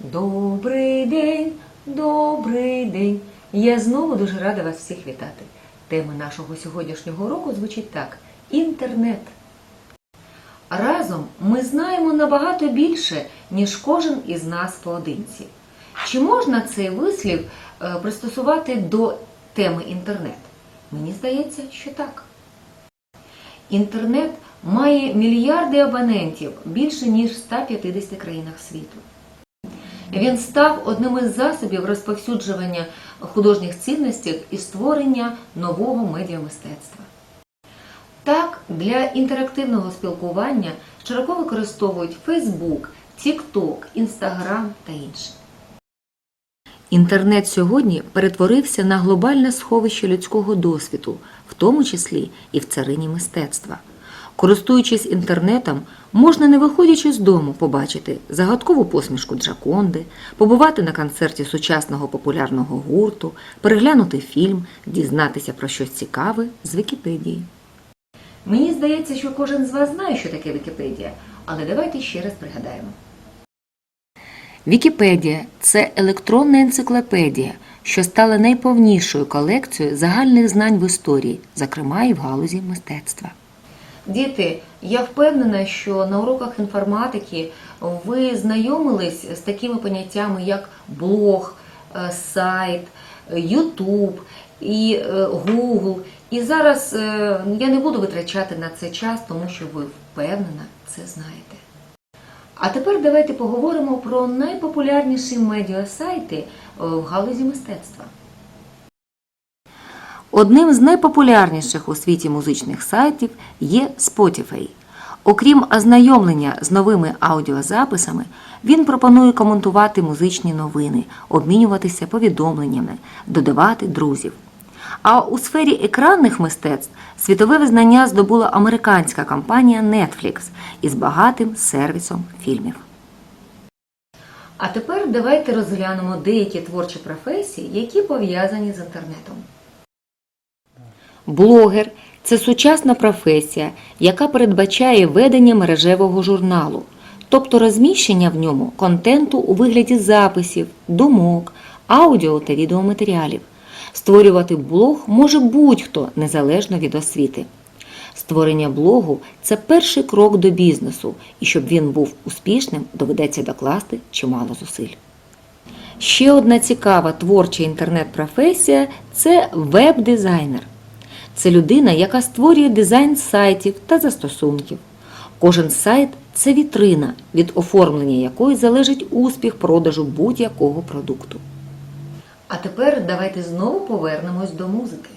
Добрий день, добрий день. Я знову дуже рада вас всіх вітати. Тема нашого сьогоднішнього уроку звучить так: інтернет. Разом ми знаємо набагато більше, ніж кожен із нас поодинці. Чи можна цей вислів е, пристосувати до теми інтернет? Мені здається, що так. Інтернет має мільярди абонентів більше ніж в 150 країнах світу. Він став одним із засобів розповсюджування художніх цінностей і створення нового медіамистецтва. Так, для інтерактивного спілкування широко використовують Facebook, TikTok, Instagram та інше. Інтернет сьогодні перетворився на глобальне сховище людського досвіду, в тому числі і в царині мистецтва. Користуючись інтернетом, можна, не виходячи з дому, побачити загадкову посмішку Джаконди, побувати на концерті сучасного популярного гурту, переглянути фільм, дізнатися про щось цікаве з Вікіпедії. Мені здається, що кожен з вас знає, що таке Вікіпедія, але давайте ще раз пригадаємо. Вікіпедія це електронна енциклопедія, що стала найповнішою колекцією загальних знань в історії, зокрема і в галузі мистецтва. Діти, я впевнена, що на уроках інформатики ви знайомились з такими поняттями, як блог, е, сайт, Ютуб і е, Google. І зараз е, я не буду витрачати на це час, тому що ви впевнена це знаєте. А тепер давайте поговоримо про найпопулярніші медіасайти в галузі мистецтва. Одним з найпопулярніших у світі музичних сайтів є Spotify. Окрім ознайомлення з новими аудіозаписами, він пропонує коментувати музичні новини, обмінюватися повідомленнями, додавати друзів. А у сфері екранних мистецтв світове визнання здобула американська компанія Netflix із багатим сервісом фільмів. А тепер давайте розглянемо деякі творчі професії, які пов'язані з інтернетом. Блогер це сучасна професія, яка передбачає ведення мережевого журналу, тобто розміщення в ньому контенту у вигляді записів, думок, аудіо та відеоматеріалів. Створювати блог може будь-хто незалежно від освіти. Створення блогу це перший крок до бізнесу, і щоб він був успішним, доведеться докласти чимало зусиль. Ще одна цікава творча інтернет-професія це веб-дизайнер. Це людина, яка створює дизайн сайтів та застосунків. Кожен сайт це вітрина, від оформлення якої залежить успіх продажу будь-якого продукту. А тепер давайте знову повернемось до музики.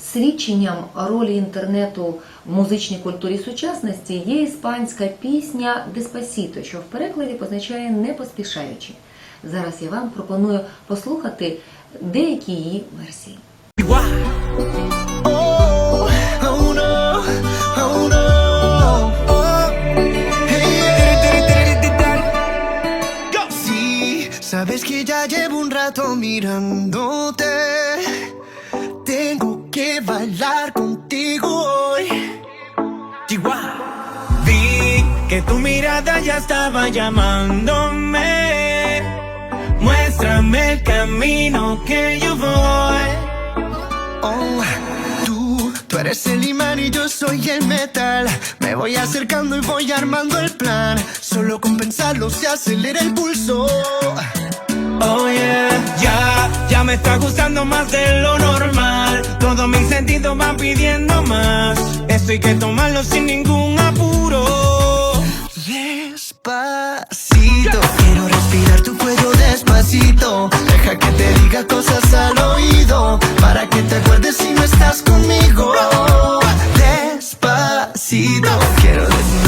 Свідченням ролі інтернету в музичній культурі сучасності є іспанська пісня Деспасіто, що в перекладі позначає не поспішаючи. Зараз я вам пропоную послухати деякі її версії. Mirándote. Tengo que bailar contigo hoy. Chihuahua. Vi que tu mirada ya estaba llamándome. Muéstrame el camino que yo voy. Oh, tú, tú eres el imán y yo soy el metal. Me voy acercando y voy armando el plan. Solo con pensarlo se acelera el pulso. Oh yeah, ya, ya me está gustando más de lo normal. Todos mis sentidos van pidiendo más. Esto hay que tomarlo sin ningún apuro. Despacito, quiero respirar tu cuello despacito. Deja que te diga cosas al oído. Para que te acuerdes si no estás conmigo. Despacito, quiero desnudarte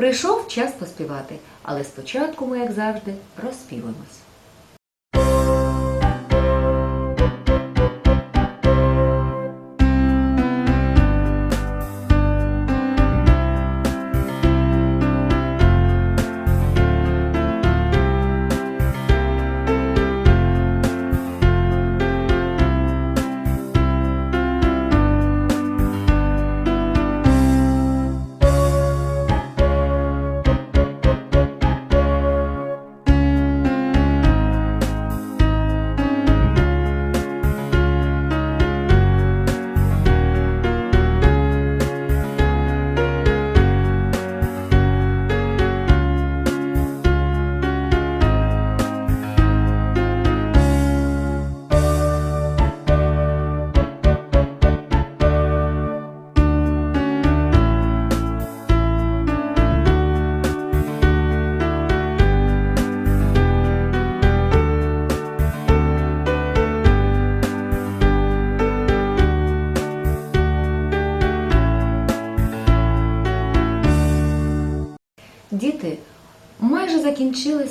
Прийшов час поспівати, але спочатку ми, як завжди, розспіваємось.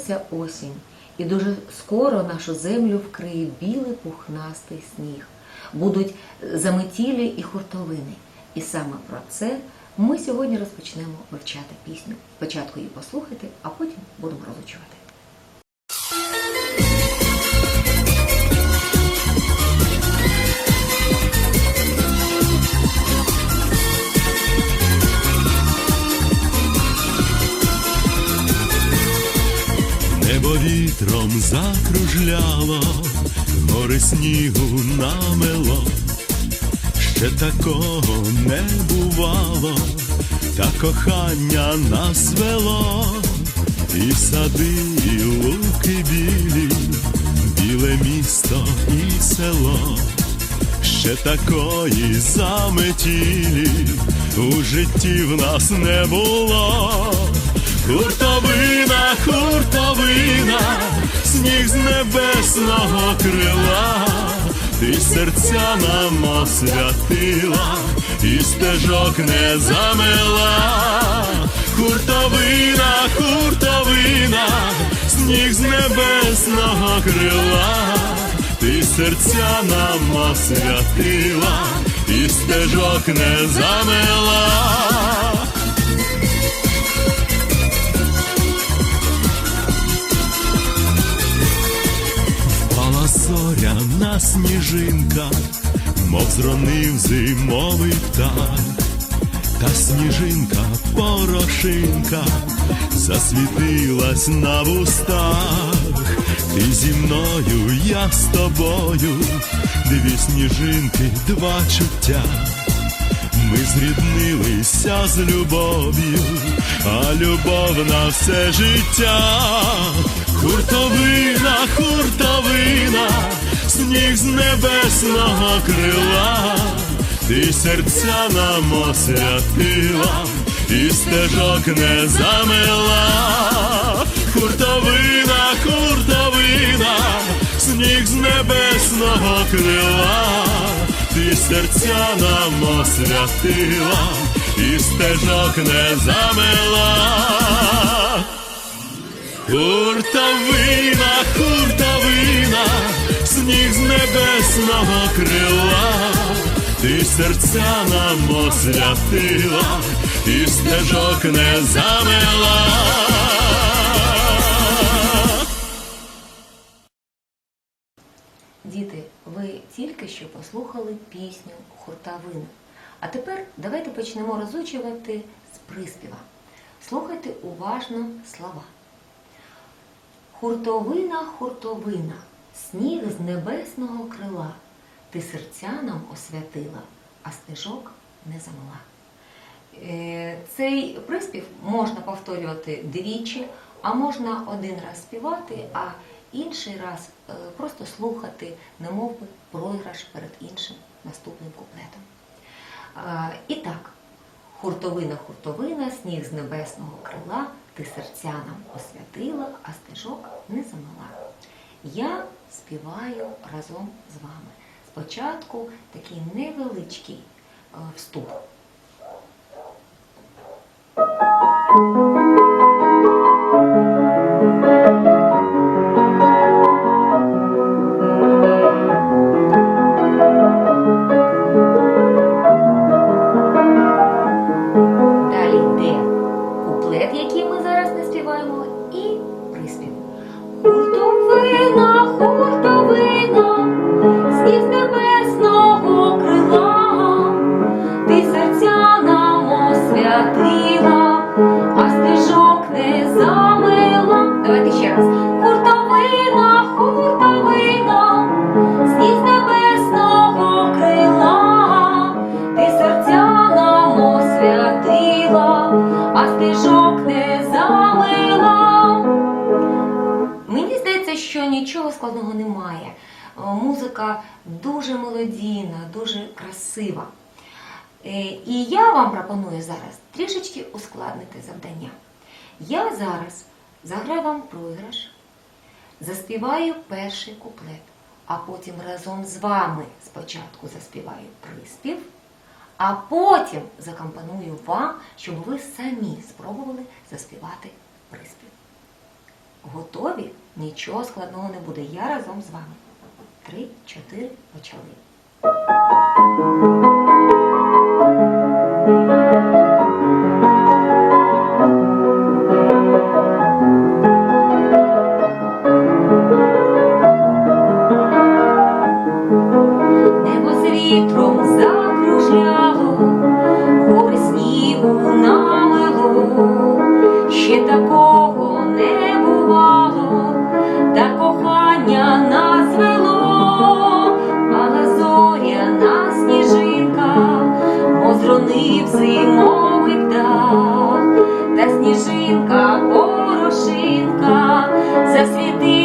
Закінчилася осінь, і дуже скоро нашу землю вкриє білий пухнастий сніг. Будуть заметілі і хуртовини. І саме про це ми сьогодні розпочнемо вивчати пісню. Спочатку її послухайте, а потім будемо розучувати. Небо вітром закружляло, гори снігу намело, ще такого не бувало, та кохання нас вело, і сади, і луки білі, біле місто і село. Ще такої заметілі у житті в нас не було. Хуртовина, хуртовина, сніг з небесного крила, ти серця нам освятила, і стежок не замила. Хуртовина, хуртовина, сніг з небесного крила, ти серця нам освятила, і стежок не замила. Зоряна сніжинка, мов зронив зимовий птах, та сніжинка порошинка засвітилась на вустах. Ти зі мною, я з тобою, дві сніжинки, два чуття. Ми зріднилися з любов'ю, а любов на все життя. Хуртовина, хуртовина, сніг з небесного крила, ти серця нам освятила, і стежок не замила. Хуртовина, хуртовина, сніг з небесного крила, ти серця нам освятила, і стежок не замила. Хуртовина, хуртовина, сніг з небесного крила, ти серця нам освятила, і стежок не замила. Діти, ви тільки що послухали пісню Хуртавина. А тепер давайте почнемо розучувати з приспіва. Слухайте уважно слова. Хуртовина, хуртовина, сніг з небесного крила, ти серця нам освятила, а стежок не замила. Е, Цей приспів можна повторювати двічі, а можна один раз співати, а інший раз е, просто слухати, немов би програш перед іншим наступним куплетом. Е, І так, хуртовина, хуртовина, сніг з небесного крила, ти серця нам освятила, а стежок не замала. Я співаю разом з вами. Спочатку такий невеличкий е, вступ. Ускладнити завдання. Я зараз заграю вам проіграш, заспіваю перший куплет, а потім разом з вами спочатку заспіваю приспів, а потім закомпоную вам, щоб ви самі спробували заспівати приспів. Готові? Нічого складного не буде. Я разом з вами. Три, чотири, почали. Сніжинка порошинка засвітилась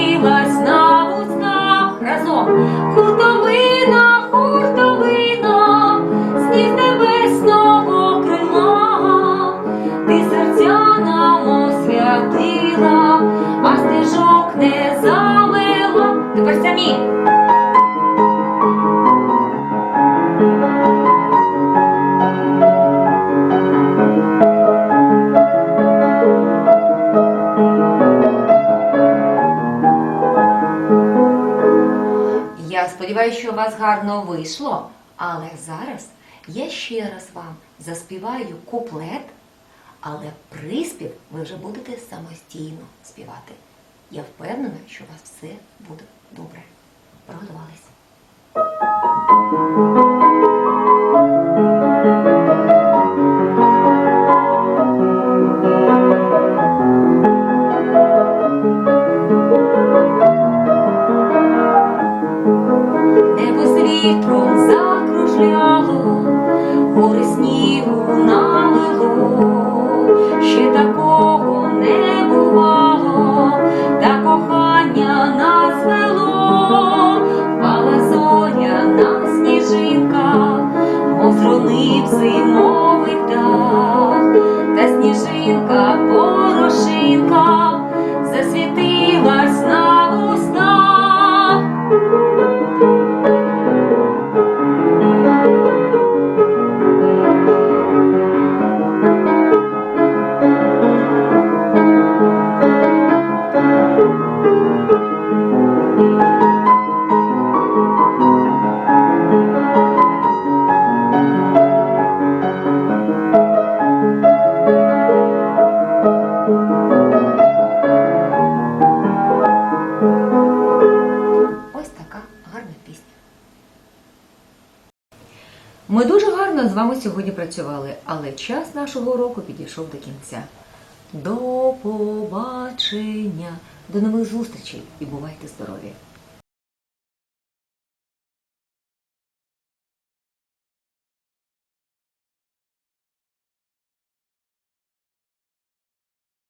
Я що у вас гарно вийшло, але зараз я ще раз вам заспіваю куплет, але приспів ви вже будете самостійно співати. Я впевнена, що у вас все буде добре. Приготувались. Ось така гарна пісня. Ми дуже гарно з вами сьогодні працювали, але час нашого уроку підійшов до кінця. До побачення, до нових зустрічей і бувайте здорові!